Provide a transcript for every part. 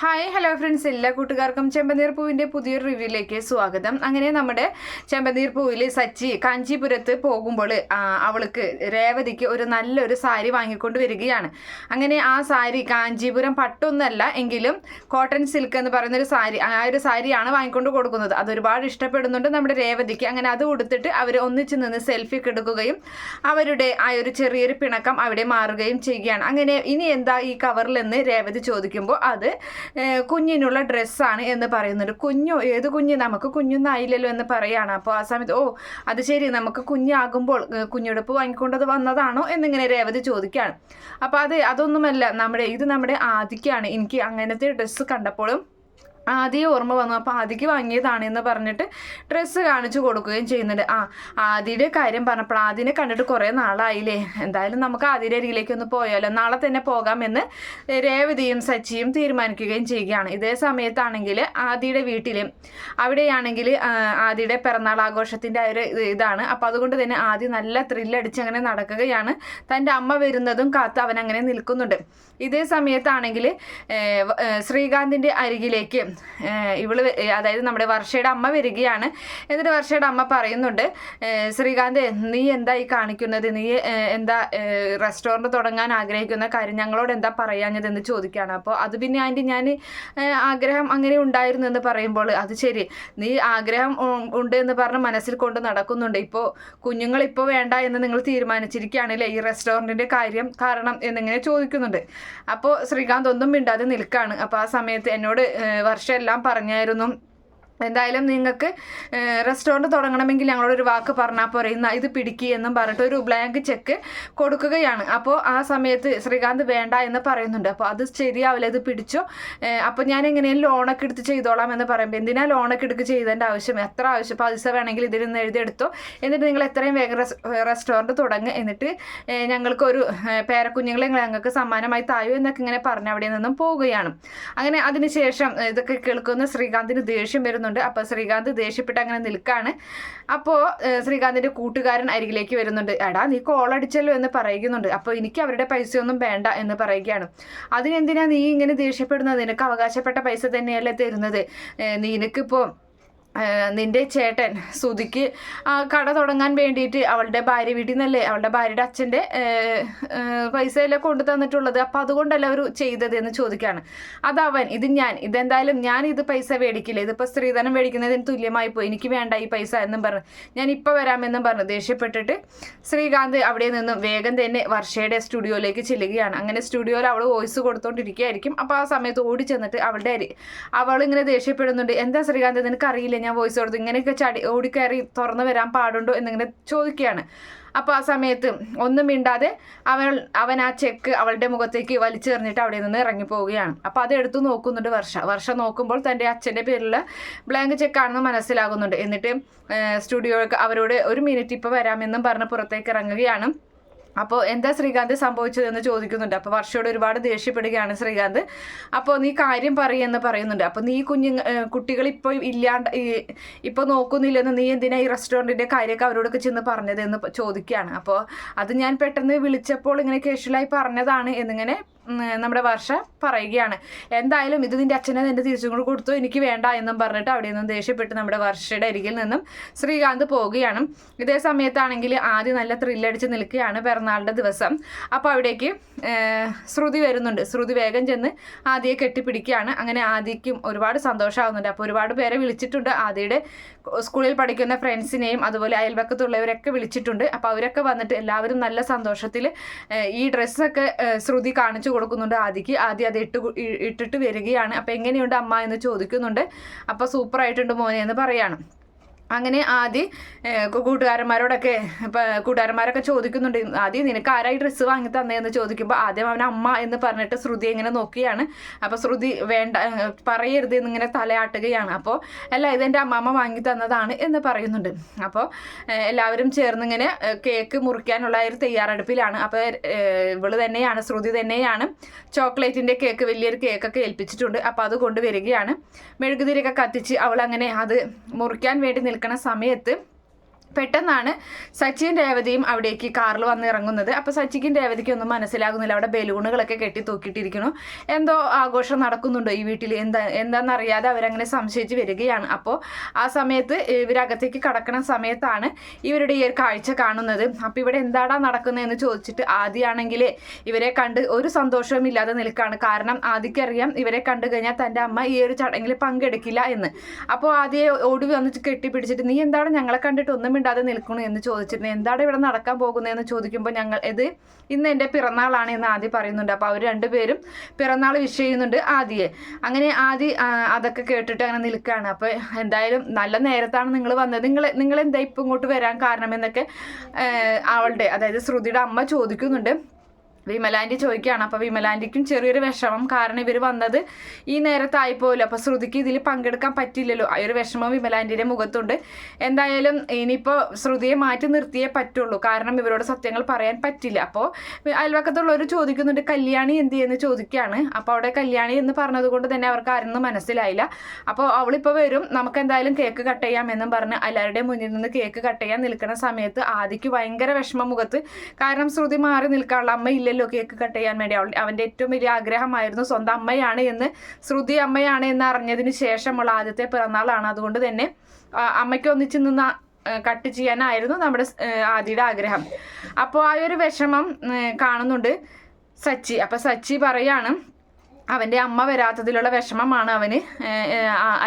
Hi hello friends എല്ലാ കൂട്ടുകാർക്കും ചെമ്പനീർ പൂവിന്റെ പുതിയൊരു റിവ്യൂയിലേക്ക് സ്വാഗതം. അങ്ങനെ നമ്മുടെ ചെമ്പനീർ പൂവിൽ സച്ചി കാഞ്ചീപുരത്ത് പോകുമ്പോൾ അവൾക്ക് രേവതിക്ക് ഒരു നല്ലൊരു സാരി വാങ്ങിക്കൊണ്ട് വരികയാണ്. അങ്ങനെ ആ സാരി കാഞ്ചീപുരം പട്ടൊന്നല്ല എങ്കിലും കോട്ടൺ സിൽക്ക് എന്ന് പറയുന്നൊരു സാരി ആ ഒരു സാരിയാണ് വാങ്ങിക്കൊണ്ട് കൊടുക്കുന്നത്. അതൊരുപാട് ഇഷ്ടപ്പെടുന്നുണ്ട് നമ്മുടെ രേവതിക്ക്. അങ്ങനെ അത് കൊടുത്തിട്ട് അവർ ഒന്നിച്ച് നിന്ന് സെൽഫി എടുക്കുകയും അവരുടെ ആ ഒരു ചെറിയൊരു പിണക്കം അവിടെ മാറുകയും ചെയ്യുകയാണ്. അങ്ങനെ ഇനി എന്താ ഈ കവറിലെന്ന് രേവതി ചോദിക്കുമ്പോൾ അത് കുഞ്ഞിനുള്ള ഡ്രസ്സാണ് എന്ന് പറയുന്നുണ്ട്. കുഞ്ഞു ഏത് കുഞ്ഞ്? നമുക്ക് കുഞ്ഞൊന്നായില്ലല്ലോ എന്ന് പറയാണ്. അപ്പോൾ ആ സമയത്ത് ഓ അത് ശരി. നമുക്ക് കുഞ്ഞാകുമ്പോൾ കുഞ്ഞുടുപ്പ് വാങ്ങിക്കൊണ്ടത് വന്നതാണോ? എന്നിങ്ങനെ രേവതി ചോദിക്കുകയാണ് അപ്പോൾ അത് അതൊന്നുമല്ല. നമ്മുടെ ഇത് നമ്മുടെ ആദിക്കാണ്. എനിക്ക് അങ്ങനത്തെ ഡ്രസ്സ് കണ്ടപ്പോഴും ആദ്യം ഓർമ്മ വന്നു. അപ്പോൾ ആദിക്ക് വാങ്ങിയതാണ് എന്ന് പറഞ്ഞിട്ട് ഡ്രസ്സ് കാണിച്ചു കൊടുക്കുകയും ചെയ്യുന്നുണ്ട്. ആ ആദ്യയുടെ കാര്യം പറഞ്ഞപ്പോൾ ആദ്യനെ കണ്ടിട്ട് കുറേ നാളായില്ലേ? എന്തായാലും നമുക്ക് ആദിയുടെ അരികിലേക്ക് ഒന്ന് പോയാലോ? നാളെ തന്നെ പോകാമെന്ന് രേവതിയും സച്ചിയും തീരുമാനിക്കുകയും ചെയ്യുകയാണ്. ഇതേ സമയത്താണെങ്കിൽ ആദ്യയുടെ വീട്ടിൽ അവിടെയാണെങ്കിൽ ആദ്യയുടെ പിറന്നാൾ ആഘോഷത്തിന്റെ ഒരു ഇതാണ്. അപ്പോൾ അതുകൊണ്ട് തന്നെ ആദ്യം നല്ല ത്രില്ലടിച്ച് അങ്ങനെ നടക്കുകയാണ്. തന്റെ അമ്മ വരുന്നതും കാത്ത് അവൻ അങ്ങനെ നിൽക്കുന്നുണ്ട്. ഇതേ സമയത്താണെങ്കിൽ ശ്രീകാന്തിന്റെ അരികിലേക്ക് ഇവൾ അതായത് നമ്മുടെ വർഷയുടെ അമ്മ വരികയാണ്. എന്നിട്ട് വർഷയുടെ അമ്മ പറയുന്നുണ്ട് ശ്രീകാന്ത് നീ എന്താ ഈ കാണിക്കുന്നത്? നീ എന്താ റെസ്റ്റോറന്റ് തുടങ്ങാൻ ആഗ്രഹിക്കുന്ന കാര്യം ഞങ്ങളോട് എന്താ പറയാഞ്ഞതെന്ന് ചോദിക്കുകയാണ്. അപ്പോൾ അത് പിന്നെ ആന്റി ഞാൻ ആഗ്രഹം അങ്ങനെ ഉണ്ടായിരുന്നു എന്ന് പറയുമ്പോൾ അത് ശരി നീ ആഗ്രഹം ഉണ്ട് എന്ന് പറഞ്ഞ് മനസ്സിൽ കൊണ്ട് നടക്കുന്നുണ്ട്. ഇപ്പോൾ കുഞ്ഞുങ്ങൾ ഇപ്പോൾ വേണ്ട എന്ന് നിങ്ങൾ തീരുമാനിച്ചിരിക്കുകയാണല്ലേ? ഈ റെസ്റ്റോറന്റിന്റെ കാര്യം കാരണം എന്നിങ്ങനെ ചോദിക്കുന്നുണ്ട്. അപ്പോൾ ശ്രീകാന്ത് ഒന്നും മിണ്ടാതെ നിൽക്കുകയാണ് അപ്പോൾ ആ സമയത്ത് എന്നോട് വർഷം എല്ലാം പറഞ്ഞായിരുന്നു. എന്തായാലും നിങ്ങൾക്ക് റെസ്റ്റോറന്റ് തുടങ്ങണമെങ്കിൽ ഞങ്ങളോടൊരു വാക്ക് പറഞ്ഞാൽ പോരെ. ഇന്ന് ഇത് പിടിക്കുക എന്നും പറഞ്ഞിട്ട് ഒരു ബ്ലാങ്ക് ചെക്ക് കൊടുക്കുകയാണ്. അപ്പോൾ ആ സമയത്ത് ശ്രീകാന്ത് വേണ്ട എന്ന് പറയുന്നുണ്ട്. അപ്പോൾ അത് ശരിയാവില്ല ഇത് പിടിച്ചോ? അപ്പോൾ ഞാൻ എങ്ങനെയും ലോണൊക്കെ എടുത്ത് ചെയ്തോളാം എന്ന് പറയുമ്പോൾ എന്തിനാ ലോണൊക്കെ എടുക്ക് ചെയ്തതിന്റെ ആവശ്യം? എത്ര ആവശ്യം? പൈസ വേണമെങ്കിൽ ഇതിൽ നിന്ന് എഴുതിയെടുത്തോ എന്നിട്ട് നിങ്ങൾ എത്രയും വേഗം റെസ്റ്റോറന്റ് തുടങ്ങുക എന്നിട്ട് ഞങ്ങൾക്കൊരു പേരക്കുഞ്ഞുങ്ങളെ ഞങ്ങൾക്ക് സമ്മാനമായി തായോ എന്നൊക്കെ ഇങ്ങനെ പറഞ്ഞ് അവിടെ നിന്നും പോവുകയാണ്. അങ്ങനെ അതിനുശേഷം ഇതൊക്കെ കേൾക്കുന്ന ശ്രീകാന്തിന് ദേഷ്യം വരുന്നുണ്ട്. അപ്പോൾ ശ്രീകാന്ത് ദേഷ്യപ്പെട്ട് അങ്ങനെ നിൽക്കുകയാണ് അപ്പോൾ ശ്രീകാന്തിന്റെ കൂട്ടുകാരൻ അരികിലേക്ക് വരുന്നുണ്ട്. എടാ നീ കോൾ അടിച്ചല്ലോ എന്ന് പറയുന്നുണ്ട്. അപ്പോൾ എനിക്ക് അവരുടെ പൈസ ഒന്നും വേണ്ട എന്ന് പറയുകയാണ്. അതിനെന്തിനാ നീ ഇങ്ങനെ ദേഷ്യപ്പെടുന്നത്? നിനക്ക് അവകാശപ്പെട്ട പൈസ തന്നെയല്ലേ തരുന്നത്? നിനക്കിപ്പോൾ നിന്റെ ചേട്ടൻ സുധിക്ക് ആ കട തുടങ്ങാൻ വേണ്ടിയിട്ട് അവളുടെ ഭാര്യ വീട്ടിൽ നിന്നല്ലേ അവളുടെ ഭാര്യയുടെ അച്ഛന്റെ പൈസയല്ലേ കൊണ്ടു തന്നിട്ടുള്ളത്? അപ്പോൾ അതുകൊണ്ടല്ല അവർ ചെയ്തത് എന്ന് ചോദിക്കുകയാണ്. അതവൻ ഇത് ഞാൻ ഇതെന്തായാലും ഞാൻ ഇത് പൈസ മേടിക്കില്ല. ഇതിപ്പോൾ സ്ത്രീധനം മേടിക്കുന്നതിന് തുല്യമായി പോയി. എനിക്ക് വേണ്ട ഈ പൈസ എന്നും പറഞ്ഞു. ഞാൻ ഇപ്പോൾ വരാമെന്നും പറഞ്ഞു ദേഷ്യപ്പെട്ടിട്ട് ശ്രീകാന്ത് അവിടെ നിന്നും വേഗം തന്നെ വർഷയുടെ സ്റ്റുഡിയോയിലേക്ക് ചെല്ലുകയാണ്. അങ്ങനെ സ്റ്റുഡിയോയിൽ അവൾ വോയിസ് കൊടുത്തോണ്ടിരിക്കുകയായിരിക്കും. അപ്പോൾ ആ സമയത്ത് ഓടി ചെന്നിട്ട് അവളുടെ അവളിങ്ങനെ ദേഷ്യപ്പെടുന്നുണ്ട്. എന്താ ശ്രീകാന്ത് നിനക്ക് അറിയില്ല ഞാൻ വോയിസ് കൊടുത്തു. ഇങ്ങനെയൊക്കെ ചടി ഓടിക്കയറി തുറന്നു വരാൻ പാടുണ്ടോ എന്നിങ്ങനെ ചോദിക്കുകയാണ്. അപ്പോൾ ആ സമയത്ത് ഒന്നും മിണ്ടാതെ അവൾ അവൻ ആ ചെക്ക് അവളുടെ മുഖത്തേക്ക് വലിച്ചെറിഞ്ഞിട്ട് അവിടെ നിന്ന് ഇറങ്ങി പോവുകയാണ് അപ്പോൾ അത് എടുത്തു നോക്കുന്നുണ്ട് വർഷ. വർഷ നോക്കുമ്പോൾ തന്റെ അച്ഛന്റെ പേരിൽ ബ്ലാങ്ക് ചെക്കാണെന്ന് മനസ്സിലാകുന്നുണ്ട്. എന്നിട്ട് സ്റ്റുഡിയോക്ക് അവരോട് ഒരു മിനിറ്റ് ഇപ്പോൾ വരാമെന്നും പറഞ്ഞ് പുറത്തേക്ക് ഇറങ്ങുകയാണ്. അപ്പോൾ എന്താ ശ്രീകാന്ത് സംഭവിച്ചതെന്ന് ചോദിക്കുന്നുണ്ട്. അപ്പോൾ വർഷയോട് ഒരുപാട് ദേഷ്യപ്പെടുകയാണ് ശ്രീകാന്ത്. അപ്പോൾ നീ കാര്യം പറയെന്ന് പറയുന്നുണ്ട്. അപ്പോൾ നീ കുഞ്ഞു കുട്ടികൾ ഇപ്പോൾ ഇല്ലാണ്ട് ഇപ്പോൾ നോക്കുന്നില്ലെന്ന് നീ എന്തിനാ ഈ റെസ്റ്റോറന്റിന്റെ കാര്യമൊക്കെ അവരോടൊക്കെ ചെന്ന് പറഞ്ഞതെന്ന് ചോദിക്കുകയാണ്. അപ്പോൾ അത് ഞാൻ പെട്ടെന്ന് വിളിച്ചപ്പോൾ ഇങ്ങനെ കേഷ്വലായി പറഞ്ഞതാണ് എന്നിങ്ങനെ നമ്മുടെ വർഷ പറയുകയാണ്. എന്തായാലും ഇത് നിന്റെ അച്ഛനെ നിന്റെ തിരിച്ചും കൂടെ കൊടുത്തു എനിക്ക് വേണ്ട എന്നും പറഞ്ഞിട്ട് അവിടെ നിന്നും ദേഷ്യപ്പെട്ട് നമ്മുടെ വർഷയുടെ അരികിൽ നിന്നും ശ്രീകാന്ത് പോവുകയാണ്. ഇതേ സമയത്താണെങ്കിൽ ആദ്യം നല്ല ത്രില്ലടിച്ച് നിൽക്കുകയാണ് പിറന്നാളുടെ ദിവസം. അപ്പോൾ അവിടേക്ക് ശ്രുതി വരുന്നുണ്ട്. ശ്രുതി വേഗം ചെന്ന് ആദ്യയെ കെട്ടിപ്പിടിക്കുകയാണ്. അങ്ങനെ ആദ്യക്കും ഒരുപാട് സന്തോഷമാകുന്നുണ്ട് അപ്പോൾ ഒരുപാട് പേരെ വിളിച്ചിട്ടുണ്ട്. ആദ്യയുടെ സ്കൂളിൽ പഠിക്കുന്ന ഫ്രണ്ട്സിനെയും അതുപോലെ അയൽവക്കത്തുള്ളവരൊക്കെ വിളിച്ചിട്ടുണ്ട്. അപ്പോൾ അവരൊക്കെ വന്നിട്ട് എല്ലാവരും നല്ല സന്തോഷത്തിൽ ഈ ഡ്രസ്സൊക്കെ ശ്രുതി കാണിച്ചു കൊടുക്കുന്നുണ്ട് ആദ്യക്ക് ആദ്യം അത് ഇട്ട് ഇട്ടിട്ട് വരികയാണ്. അപ്പോൾ എങ്ങനെയുണ്ട് അമ്മ എന്ന് ചോദിക്കുന്നുണ്ട്. അപ്പോൾ സൂപ്പറായിട്ടുണ്ട് മോനെ എന്ന് പറയാണ്. അങ്ങനെ ആദ്യം കൂട്ടുകാരന്മാരോടൊക്കെ ഇപ്പം കൂട്ടുകാരന്മാരൊക്കെ ചോദിക്കുന്നുണ്ട് ആദ്യം നിനക്ക് ആരായി ഡ്രസ്സ് വാങ്ങി തന്നതെന്ന് ചോദിക്കുമ്പോൾ ആദ്യം അവൻ അമ്മ എന്ന് പറഞ്ഞിട്ട് ശ്രുതി ഇങ്ങനെ നോക്കിയാണ് അപ്പോൾ ശ്രുതി വേണ്ട പറയരുത് എന്നിങ്ങനെ തലയാട്ടുകയാണ്. അപ്പോൾ അല്ല ഇതെന്റെ അമ്മമ്മ വാങ്ങി തന്നതാണ് എന്ന് പറയുന്നുണ്ട്. അപ്പോൾ എല്ലാവരും ചേർന്നിങ്ങനെ കേക്ക് മുറിക്കാനുള്ള ഒരു തയ്യാറെടുപ്പിലാണ്. അപ്പോൾ ഇവൾ തന്നെയാണ് ശ്രുതി തന്നെയാണ് ചോക്ലേറ്റിന്റെ കേക്ക് വലിയൊരു കേക്കൊക്കെ ഏൽപ്പിച്ചിട്ടുണ്ട്. അപ്പോൾ അത് കൊണ്ടുവരികയാണ്. മെഴുകുതിരിയൊക്കെ കത്തിച്ച് അവൾ അങ്ങനെ അത് മുറിക്കാൻ വേണ്ടി നിൽക്കുന്ന സമയത്ത് പെട്ടെന്നാണ് സച്ചിൻ രേവതിയും അവിടേക്ക് കാറിൽ വന്ന് ഇറങ്ങുന്നത് അപ്പോൾ സച്ചിക്കും രേവതിക്കും ഒന്നും മനസ്സിലാകുന്നില്ല. അവിടെ ബലൂണുകളൊക്കെ കെട്ടി തൂക്കിയിട്ടിരിക്കുന്നു. എന്തോ ആഘോഷം നടക്കുന്നുണ്ടോ ഈ വീട്ടിൽ? എന്താ എന്താണെന്നറിയാതെ അവരങ്ങനെ സംശയിച്ച് വരികയാണ്. അപ്പോൾ ആ സമയത്ത് ഇവരകത്തേക്ക് കടക്കണ സമയത്താണ് ഇവരുടെ ഈ ഒരു കാഴ്ച കാണുന്നത്. അപ്പോൾ ഇവിടെ എന്താടാ നടക്കുന്നതെന്ന് ചോദിച്ചിട്ട് ആദ്യമാണെങ്കിൽ ഇവരെ കണ്ട് ഒരു സന്തോഷവും ഇല്ലാതെ നിൽക്കുകയാണ് കാരണം ആദ്യക്കറിയാം ഇവരെ കണ്ടു കഴിഞ്ഞാൽ തന്റെ അമ്മ ഈ ഒരു ചടങ്ങിൽ പങ്കെടുക്കില്ല എന്ന്. അപ്പോൾ ആദ്യം ഓടി വന്നിട്ട് കെട്ടിപ്പിടിച്ചിട്ട് നീ എന്താണ് ഞങ്ങളെ കണ്ടിട്ട് ഒന്നും മിണ്ടാതെ നിൽക്കണു എന്ന് ചോദിച്ചിരുന്നു. എന്താണ് ഇവിടെ നടക്കാൻ പോകുന്നതെന്ന് ചോദിക്കുമ്പോൾ ഞങ്ങൾ ഇത് ഇന്ന് എന്റെ പിറന്നാളാണ് എന്ന് ആദ്യം പറയുന്നുണ്ട്. അപ്പോൾ അവർ രണ്ടുപേരും പിറന്നാൾ വിഷ് ചെയ്യുന്നുണ്ട് ആദ്യയെ അങ്ങനെ ആദ്യ അതൊക്കെ കേട്ടിട്ട് അങ്ങനെ നിൽക്കുകയാണ് അപ്പോൾ എന്തായാലും നല്ല നേരത്താണ് നിങ്ങൾ വന്നത്. നിങ്ങൾ നിങ്ങൾ എന്താ ഇപ്പം ഇങ്ങോട്ട് വരാൻ കാരണം എന്നൊക്കെ അവളുടെ അതായത് ശ്രുതിയുടെ അമ്മ ചോദിക്കുന്നുണ്ട്. വിമലാന്റി ചോദിക്കുകയാണ്. അപ്പോൾ വിമലാന്റിക്കും ചെറിയൊരു വിഷമം. കാരണം ഇവർ വന്നത് ഈ നേരത്തായിപ്പോലും. അപ്പോൾ ശ്രുതിക്ക് ഇതിൽ പങ്കെടുക്കാൻ പറ്റില്ലല്ലോ. ആ ഒരു വിഷമം വിമലാന്റിയുടെ മുഖത്തുണ്ട്. എന്തായാലും ഇനിയിപ്പോൾ ശ്രുതിയെ മാറ്റി നിർത്തിയേ പറ്റുള്ളൂ. കാരണം ഇവരോട് സത്യങ്ങൾ പറയാൻ പറ്റില്ല. അപ്പോൾ അയൽവക്കത്തുള്ളവർ ചോദിക്കുന്നുണ്ട് കല്യാണി എന്ത് ചെയ്യുന്നു? ചോദിക്കുകയാണ്. അപ്പോൾ അവിടെ കല്യാണി എന്ന് പറഞ്ഞത് കൊണ്ട് തന്നെ അവർക്ക് ആരൊന്നും മനസ്സിലായില്ല. അപ്പോൾ അവളിപ്പോൾ വരും. നമുക്ക് എന്തായാലും കേക്ക് കട്ട് ചെയ്യാം ചെയ്യാമെന്നും പറഞ്ഞ് എല്ലാവരുടെയും മുന്നിൽ നിന്ന് കേക്ക് കട്ട് ചെയ്യാൻ നിൽക്കുന്ന സമയത്ത് ആദിക്ക് ഭയങ്കര വിഷമം മുഖത്ത്. കാരണം ശ്രുതി മാറി നിൽക്കാനുള്ള അമ്മ ഇല്ലല്ലോ കേക്ക് കട്ട് ചെയ്യാൻ വേണ്ടി അവൾ അവന്റെ ഏറ്റവും വലിയ ആഗ്രഹമായിരുന്നു സ്വന്തം അമ്മയാണ് എന്ന് ശ്രുതി അമ്മയാണ് എന്ന് അറിഞ്ഞതിന് ശേഷമുള്ള ആദ്യത്തെ പിറന്നാളാണ്. അതുകൊണ്ട് തന്നെ അമ്മയ്ക്ക് ഒന്നിച്ച് നിന്ന് കട്ട് ചെയ്യാനായിരുന്നു നമ്മുടെ ആദിയുടെ ആഗ്രഹം. അപ്പോൾ ആ ഒരു വിഷമം കാണുന്നുണ്ട് സച്ചി. അപ്പോൾ സച്ചി പറയാണ് അവന്റെ അമ്മ വരാത്തതിലുള്ള വിഷമമാണ് അവന്.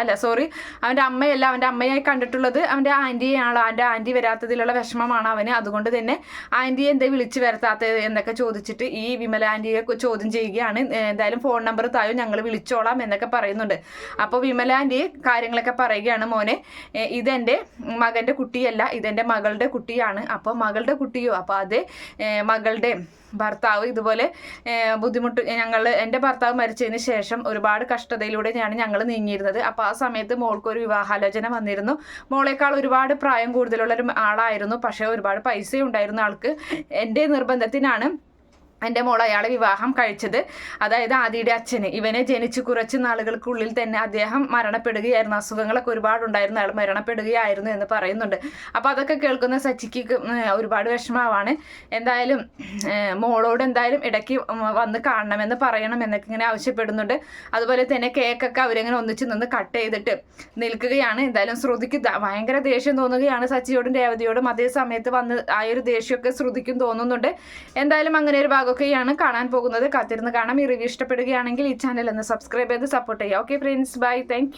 അല്ല സോറി അവന്റെ അമ്മയല്ല അവന്റെ അമ്മയായി കണ്ടിട്ടുള്ളത് അവന്റെ ആന്റിയാണ് അവന്റെ ആന്റി വരാത്തതിലുള്ള വിഷമമാണ് അവന്. അതുകൊണ്ട് തന്നെ ആന്റിയെ എന്തേ വിളിച്ചു വരുത്താത്തത് എന്നൊക്കെ ചോദിച്ചിട്ട് ഈ വിമല ആന്റിയെ ചോദ്യം ചെയ്യുകയാണ്. എന്തായാലും ഫോൺ നമ്പർ തായോ ഞങ്ങൾ വിളിച്ചോളാം എന്നൊക്കെ പറയുന്നുണ്ട്. അപ്പോൾ വിമല ആന്റി കാര്യങ്ങളൊക്കെ പറയുകയാണ് മോനെ. ഇതെന്റെ മകന്റെ കുട്ടിയല്ല ഇതെന്റെ മകളുടെ കുട്ടിയാണ്. അപ്പോൾ മകളുടെ കുട്ടിയോ? അപ്പോൾ അത് മകളുടെ ഭർത്താവ് ഇതുപോലെ ബുദ്ധിമുട്ട് ഞങ്ങൾ എന്റെ ഭർത്താവ് മരിച്ചതിന് ശേഷം ഒരുപാട് കഷ്ടതയിലൂടെയാണ് ഞങ്ങൾ നീങ്ങിയിരുന്നത്. അപ്പോൾ ആ സമയത്ത് മോൾക്ക് ഒരു വിവാഹാലോചന വന്നിരുന്നു. മോളേക്കാൾ ഒരുപാട് പ്രായം കൂടുതലുള്ള ഒരു ആളായിരുന്നു. പക്ഷേ ഒരുപാട് പൈസ ഉണ്ടായിരുന്ന ആൾക്ക് എന്റെ നിർബന്ധത്തിനാണ് എന്റെ മോൾ അയാളെ വിവാഹം കഴിച്ചത്. അതായത് ആദിയുടെ അച്ഛന്. ഇവനെ ജനിച്ച് കുറച്ച് നാളുകൾക്കുള്ളിൽ തന്നെ അദ്ദേഹം മരണപ്പെടുകയായിരുന്നു. അസുഖങ്ങളൊക്കെ ഒരുപാടുണ്ടായിരുന്നു. അയാൾ മരണപ്പെടുകയായിരുന്നു എന്ന് പറയുന്നുണ്ട്. അപ്പോൾ അതൊക്കെ കേൾക്കുന്ന സച്ചിക്ക് ഒരുപാട് വിഷമമാണ്. എന്തായാലും മോളോട് എന്തായാലും ഇടയ്ക്ക് വന്ന് കാണണമെന്ന് പറയണം എന്നൊക്കെ ഇങ്ങനെ ആവശ്യപ്പെടുന്നുണ്ട്. അതുപോലെ തന്നെ കേക്കൊക്കെ അവരിങ്ങനെ ഒന്നിച്ച് നിന്ന് കട്ട് ചെയ്തിട്ട് നിൽക്കുകയാണ്. എന്തായാലും ശ്രുതിക്ക് ഭയങ്കര ദേഷ്യം തോന്നുകയാണ് സച്ചിയോടും രേവതിയോടും. അതേ സമയത്ത് വന്ന് ആ ഒരു ദേഷ്യമൊക്കെ ശ്രുതിക്കും തോന്നുന്നുണ്ട്. എന്തായാലും അങ്ങനെ ഒരു ഭാഗമൊക്കെയാണ് കാണാൻ പോകുന്നത്. കാത്തിരുന്ന് കാണാം. ഈ റിവ്യൂ ഇഷ്ടപ്പെടുകയാണെങ്കിൽ ഈ ചാനൽ ഒന്ന് സബ്സ്ക്രൈബ് ചെയ്ത് സപ്പോർട്ട് ചെയ്യാം ഓക്കെ ഫ്രണ്ട്സ് ബൈ താങ്ക്